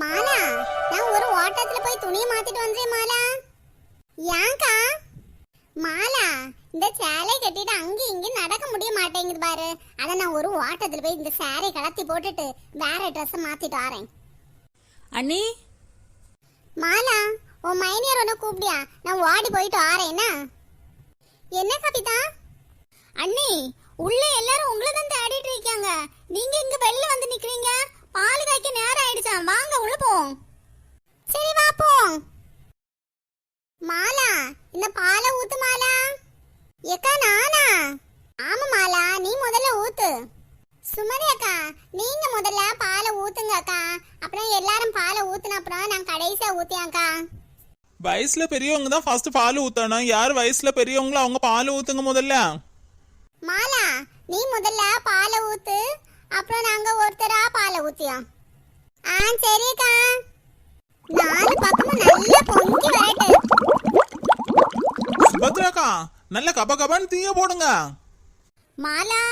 மாலா நான் ஒரு ஓட்டத்துல போய் துணியை மாத்திட்டு வந்தேன் மாலா. ஏன்க்கா மாலா இந்த சேலை கட்டிட்டு அங்க இங்க நடக்க முடிய மாட்டேங்குது பாரு. அத நான் ஒரு ஓட்டத்துல போய் இந்த சேலை கலத்தி போட்டுட்டு வேற ட்ரெஸ் மாத்திட்டு வரேன். அண்ணி? மாலா உன் மைனியர் உன்னை கூப்பிடியா? நான் ஓடி போயிட்டு வரேன்னா என்ன கவிதா? அண்ணி உள்ள எல்லாரும் உங்களை தான் தேடிட்டு இருக்காங்க. நீங்க இங்க வெளில வந்து நிக்கிறீங்க? பால் காய்க்க நேரம் ஆயிடுச்சா வாங்க உள்ள போவோம். சரி வா போவோம். மாலா இந்த பாலை ஊத்து மாலா. எக்கா நானா? ஆமா மாலா நீ முதல்ல ஊத்து. சுமதி அக்கா நீங்க முதல்ல பாலை ஊத்துங்க அக்கா. அப்புறம் எல்லாரும் பாலை ஊத்துன அப்புறம் நான் கடைசியா ஊத்தியாக்கா வயசுல பெரியவங்க தான் ஃபர்ஸ்ட் பால் ஊத்தணும். யார் வயசுல பெரியவங்களோ அவங்க பால் ஊத்துங்க முதல்ல. மாலா நீ முதல்ல பாலை ஊத்து அப்புறம் நாங்க ஒருத்தரா பாலை ஊத்தியோம். ஆ சரிக்கா. நாலு பக்கமும் நல்லா பொங்கி வரட்டு. சுபத்ராக்கா நல்ல கப கபன்னு தீய போடுங்க. மாலா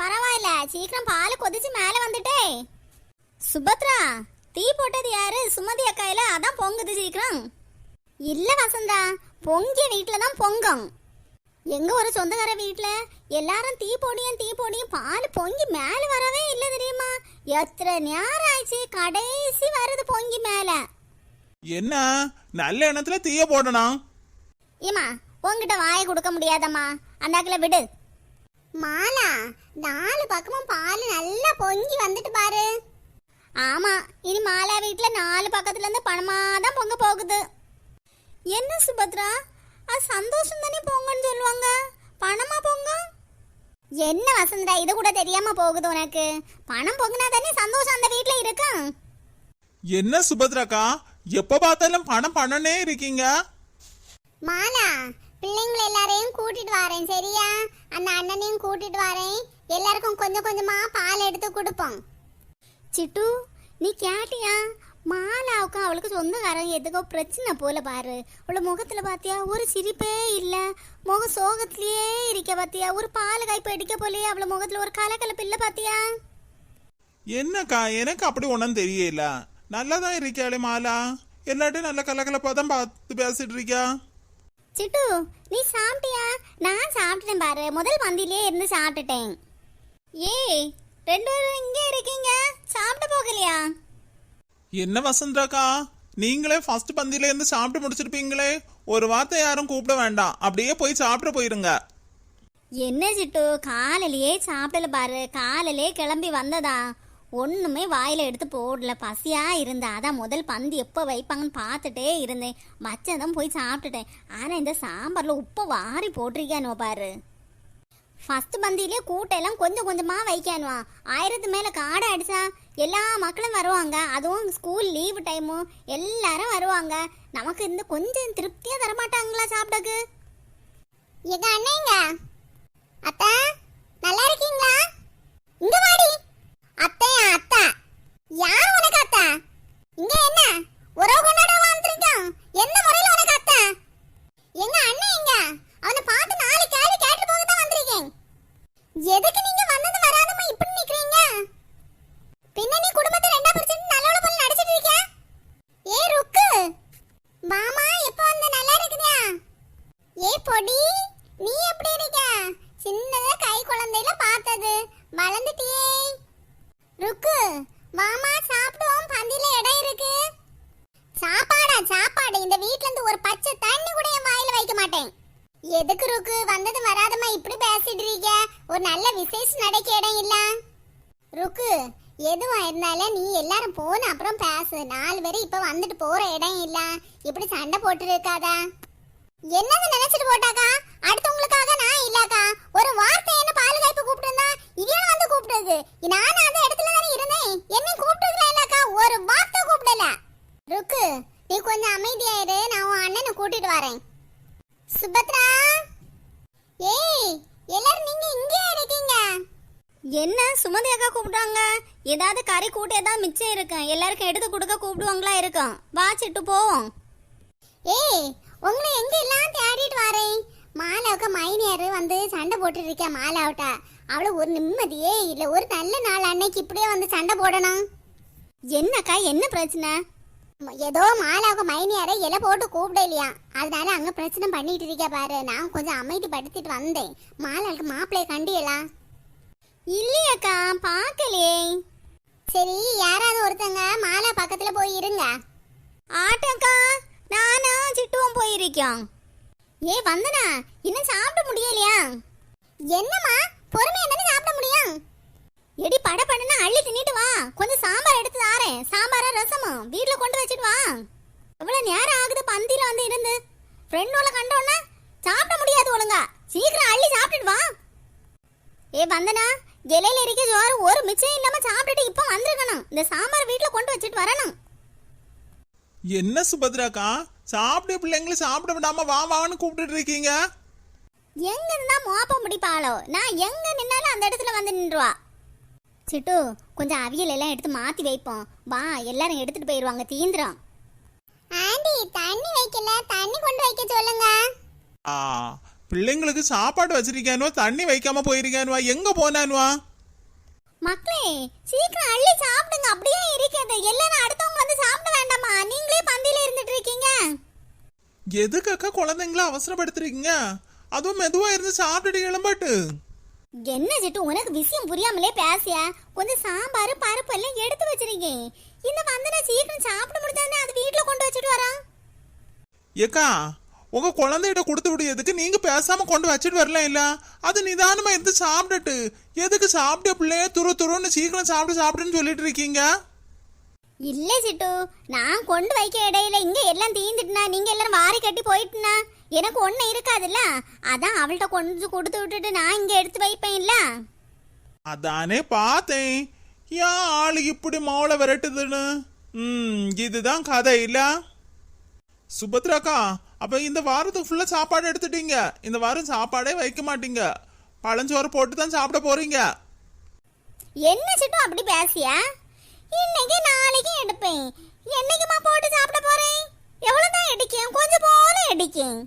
பரவாயில்ல சீக்கிரம் பால் கொதிச்சு மேல வந்துட்டே. சுபத்ரா தீ போட்டது யாரு? சுமதி அக்காயில அதான் பொங்குது சீக்கிரம். இல்ல வசந்தா பொங்கிய வீட்டுல தான் பொங்கும். எங்க ஒரு சொந்தக்கார வீட்ல? எல்லாரும் தீ போடியும் தீ போடியும் பால் பொங்கி மேல வரவே இல்ல தெரியுமா? எத்தனை நேரம் ஆயிடுச்சு? கடைசி வருது பொங்கி மேல. என்ன? நல்ல எண்ணத்துல தீய போடணும் ஏமா உன்கிட்ட வாயை கொடுக்க முடியாதம்மா. அந்தாக்குல விடு. மாலா நாலு பக்கமும் பால் நல்லா பொங்கி வந்துட்டு பாரு. ஆமா இனி மாலா வீட்ல நாலு பக்கத்துல இருந்து பணமா தான் பொங்க போகுது. என்ன சுபத்ரா? அது சந்தோஷம் தானே பொங்கன்னு சொல்லுவாங்க. பணமா பொங்க? என்ன வசந்தா இது கூட தெரியாம போகுது உனக்கு. பணம் பொங்கினா தானே சந்தோஷம் அந்த வீட்ல இருக்கும் என்ன சுபத்ராக்கா எப்ப பார்த்தாலும் பணம் பண்ணனே இருக்கீங்க? மாலா பிள்ளைங்களை எல்லாரையும் கூட்டிட்டு வரேன் சரியா? அந்த அண்ணனையும் கூட்டிட்டு வரேன். எல்லாருக்கும் கொஞ்சம் கொஞ்சமா பால் எடுத்து கொடுப்போம். சிட்டு நீ கேட்டியா? மாலாவுக்கு அவளுக்கு சொந்தக்காரன் எதுக்கோ பிரச்சனை போல பாரு. அவள முகத்துல பாத்தியா ஒரு சிரிப்பே இல்ல. முக சோகத்திலேயே இருக்க பாத்தியா? ஒரு பால் காய்ப்பு அடிக்க போலயே அவள முகத்துல ஒரு கலக்கலப்பு இல்ல பாத்தியா? என்னக்கா எனக்கு அப்படி ஒன்றும் தெரியல. நல்லாதான் இருக்கியாளே மாலா? எல்லாட்டும் நல்ல கலகலப்பா தான் பார்த்து பேசிட்டு இருக்கியா? சிட்டு நீ சாப்பிட்டியா? நான் சாப்பிட்டேன் பாரு. முதல் பந்திலே இருந்து சாப்பிட்டுட்டேன். ஏய் ரெண்டு பேரும் இங்கே இருக்கீங்க. சாப்பிட்டு போகலையா? என்ன வசந்தாக்கா? நீங்களே ஃபர்ஸ்ட் பந்தியில இருந்து சாப்பிட்டு முடிச்சிருப்பீங்களே. ஒரு வார்த்தை யாரும் கூப்பிட வேண்டாம். அப்படியே போய் சாப்பிட்டு போயிருங்க. என்ன சிட்டு? காலையிலேயே சாப்பிடல பாரு. காலையிலே கிளம்பி வந்ததா? ஒண்ணுமே வாயில எடுத்து போடல. பசியா இருந்தா. அதான் முதல் பந்து எப்போ வைப்பாங்கன்னு பார்த்துட்டே இருந்தேன். மச்சதான் போய் சாப்பிட்டுட்டேன். ஆனா இந்த சாம்பார்ல உப்பை வாரி போட்டிருக்கானுவ பாரு. ஃபர்ஸ்ட் பந்தியிலே கூட்டம் கொஞ்சம் கொஞ்சமாக வைக்கானுவா. ஆயிரத்து மேலே காடை அடிச்சா எல்லா மக்களும் வருவாங்க. அதுவும் ஸ்கூல் லீவு டைமும் எல்லாரும் வருவாங்க. நமக்கு இந்த கொஞ்சம் திருப்தியாக தரமாட்டாங்களா சாப்பிடக்கு? எங்க அண்ணேங்க? அத்தா நல்லா இருக்கீங்களா? இங்க வாடி அத்தையா அத்தா யார் உனக்கு அத்தா இங்க என்ன உறவு கொண்டாட வந்திருக்கான் எந்த முறையில உனக்கு அத்தா எங்க அண்ணன் எங்க அவனை பார்த்து நாலு கேள்வி கேட்டு போக தான் வந்திருக்கேன் எதுக்கு நீங்க வந்தது வராதமா இப்படி நிக்கிறீங்க பின்ன நீ குடும்பத்தை ரெண்டா பிரிச்சுட்டு நல்லவள போல நடிச்சிட்டு இருக்க ஏ ருக்கு மாமா எப்போ வந்த நல்லா இருக்குதா ஏ பொடி நீ எப்படி இருக்க சின்னதா கை குழந்தையில பார்த்தது வளர்ந்துட்டியே. ருக்கு மாமா சாப்பிடுவோம். பந்தில இடம் இருக்கு. சாப்பாடா சாப்பாடு. இந்த வீட்ல இருந்து ஒரு பச்சை தண்ணி கூட என் வாயில வைக்க மாட்டேன். எதுக்கு ருக்கு? வந்தது வராதமா இப்படி பேசிட்டு இருக்க ஒரு நல்ல விசேஷம் நடக்க இடம் இல்ல. ருக்கு எதுவா இருந்தாலும் நீ எல்லாரும் போன அப்புறம் பேசு. நாலு பேரும் இப்ப வந்துட்டு போற இடம் இல்ல. இப்படி சண்டை போட்டு இருக்காதா. என்னது நினைச்சிட்டு போட்டாக்கா? அடுத்தவங்களுக்காக நான் இல்லக்கா ஒரு வார்த்தை என்ன பால் காய்ப்பு கூப்பிட்டு இவன் வந்து கூப்பிட்டது நானும் அந்த இடத்துல தானே இருந்தேன் என்னை கூப்பிட்டதுல இல்லக்கா ஒரு வார்த்தை கூப்பிடல ருக்கு நீ கொஞ்சம் அமைதியாயிரு நான் உன் அண்ணனை கூட்டிட்டு வரேன் சுபத்ரா ஏய் எல்லாரும் நீங்க இங்கே இருக்கீங்க? என்ன சுமதி அக்கா கூப்பிட்டாங்க? ஏதாவது கறி கூட்டு ஏதாவது மிச்சம் இருக்கும் எல்லாருக்கும் எடுத்து கொடுக்க கூப்பிடுவாங்களா இருக்கும். வா சிட்டு போவோம். ஏய் உங்களை எங்க எல்லாம் தேடிட்டு வரேன்? மாலாவுக்கு மைனியாரு வந்து சண்டை போட்டுட்டு இருக்கா மாலாவிட்ட. அவளு ஒரு நிம்மதியே இல்ல. ஒரு நல்ல நாள் அன்னைக்கு இப்படியே வந்து சண்டை போடணும். என்னக்கா என்ன பிரச்சனை? ஏதோ மாலாவுக்கு மைனியார இலை போட்டு கூப்பிடலையா அதனால அங்க பிரச்சனை பண்ணிட்டு இருக்கா பாரு. நான் கொஞ்சம் அமைதி படுத்திட்டு வந்தேன். மாலாவுக்கு மாப்பிள்ளைய கண்டியலா? இல்லையாக்கா பார்க்கலையே. சரி யாராவது ஒருத்தங்க மாலா பக்கத்துல போய் இருங்க. ஆட்டோக்கா நானும் சிட்டுவும் போயிருக்கோம் ஏ வந்தனா இன்னும் சாப்பிட முடியலையா? என்னம்மா பொறுமையா தானே சாப்பிட முடியும்? எடி பட பண்ணுனா அள்ளி தின்னுட்டு வா. கொஞ்சம் சாம்பார் எடுத்து தாரேன். சாம்பாரா ரசமும் வீட்ல கொண்டு வச்சிட்டு வா. எவ்வளவு நேரம் ஆகுது பந்தியில வந்து இருந்து? ஃப்ரெண்டோட கண்டோன்னா சாப்பிட முடியாது ஒழுங்கா. சீக்கிரம் அள்ளி சாப்பிட்டுட்டு வா. ஏ வந்தனா இலையில இருக்க ஜோறு ஒரு மிச்சம் இல்லாம சாப்பிட்டுட்டு இப்போ வந்திருக்கணும். இந்த சாம்பார் வீட்ல கொண்டு வச்சிட்டு வரணும். என்ன சுபத்ராக்கா? சாப்பிட பிள்ளைங்களை சாப்பிட விடாம வா வான்னு கூப்பிட்டுட்டு இருக்கீங்க? எங்க இருந்தா மோப்ப முடிப்பாளோ நான் எங்க நின்னாலும் அந்த இடத்துல வந்து நின்றுவா. சிட்டு கொஞ்சம் அவியல் எல்லாம் எடுத்து மாத்தி வைப்போம். வா எல்லாரும் எடுத்துட்டு போயிருவாங்க தீந்துரும். ஆண்டி தண்ணி வைக்கல தண்ணி கொண்டு வைக்க சொல்லுங்க. ஆ பிள்ளைங்களுக்கு சாப்பாடு வச்சிருக்கானுவா தண்ணி வைக்காம போயிருக்கானுவா எங்க போனானுவா? மக்களே சீக்கிரம் அள்ளி சாப்பிடுங்க அப்படியே இருக்கிறது. எல்லாரும் அடுத்தவங்க வந்து சாப்பிட வேண்டாமா? நீங்களே பந்தியில இருந்துட்டு இருக்கீங்க. எதுக்காக்கா குழந்தைங்கள அவசரப்படுத்துறீங்க? அதுவும் மெதுவா இருந்து சாப்பிட்டுட்டு கிளம்பாட்டு. என்ன சிட்டு உனக்கு விஷயம் புரியாமலே பேசிய? கொஞ்சம் சாம்பார் பருப்பு எல்லாம் எடுத்து வச்சிருக்கேன் இந்த வந்தன சீக்கிரம் சாப்பிட முடிஞ்சானே அது வீட்ல கொண்டு வச்சுட்டு வரான் ஏக்கா உங்க குழந்தைகிட்ட கொடுத்து விடியதுக்கு நீங்க பேசாம கொண்டு வச்சுட்டு வரலாம் இல்ல? அது நிதானமா இருந்து சாப்பிட்டுட்டு எதுக்கு சாப்பிட்ட பிள்ளைய துரு துருன்னு சீக்கிரம் சாப்பிட்டு சாப்பிடுன்னு சொல்லிட்டு இருக்கீங்க? இல்ல சிட்டு நான் கொண்டு வைக்க இடையில இங்க எல்லாம் தீந்துட்டுனா நீங்க எல்லாரும் வாரி கட்டி போயிட்டுனா எனக்கு ஒண்ணு இருக்காதுல்ல? அதான் அவள்கிட்ட கொண்டு கொடுத்து விட்டுட்டு நான் இங்க எடுத்து வைப்பேன் இல்ல அதானே பார்த்தேன். ஏன் ஆளு இப்படி மௌளை விரட்டுதுன்னு? ம் இதுதான் கதை இல்ல? சுபத்ராக்கா அப்ப இந்த வாரத்துக்கு ஃபுல்லா சாப்பாடு எடுத்துட்டீங்க. இந்த வாரம் சாப்பாடே வைக்க மாட்டீங்க. பழஞ்சோறு போட்டு தான் சாப்பிட போறீங்க. என்ன சிட்டு அப்படி பேசியா? இன்னைக்கு நாளைக்கு எடுப்பேன். என்னைக்குமா போட்டு சாப்பிட போறேன்? எவ்வளவுதான் அடிக்கும் கொஞ்சம் போல அடிக்கும்